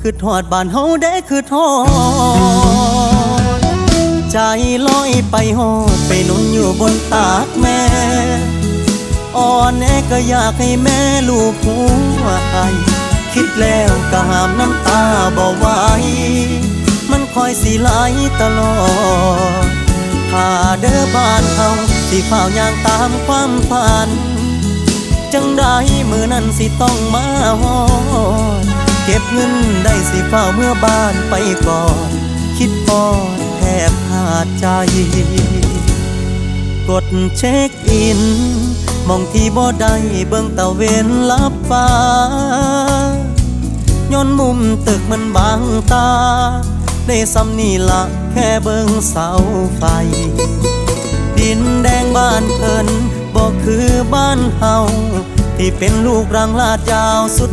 คือทอดบ้านเฮาได้คือทอด ใจลอยไปหอดไปนุนอยู่บนตากแม่อ่อนแอก็อยากให้แม่ลูกหัวใจคิดแล้วก็หามน้ำตาบ่ไหวมันคอยสิไหลตลอดถ้าเด้อบ้านเฮาสิข่าย่างตามความฝัน จังได้มือนั้นสิต้องมาฮอด เก็บเงินได้สิเฝ้าเมื่อบ้านไปก่อน คิดปอดแทบขาดใจ กดเช็คอิน มองที่บ่ได้เบิ่งตะเวนลับฟ้าย้อนมุมตึกมันบางตา ได้ซ้ำนี่ละแค่เบิ่งเสาไฟ ดินแดงบ้านเพิ่นบอกคือบ้านเฮาที่เป็นลูกรังลาดยาวสุด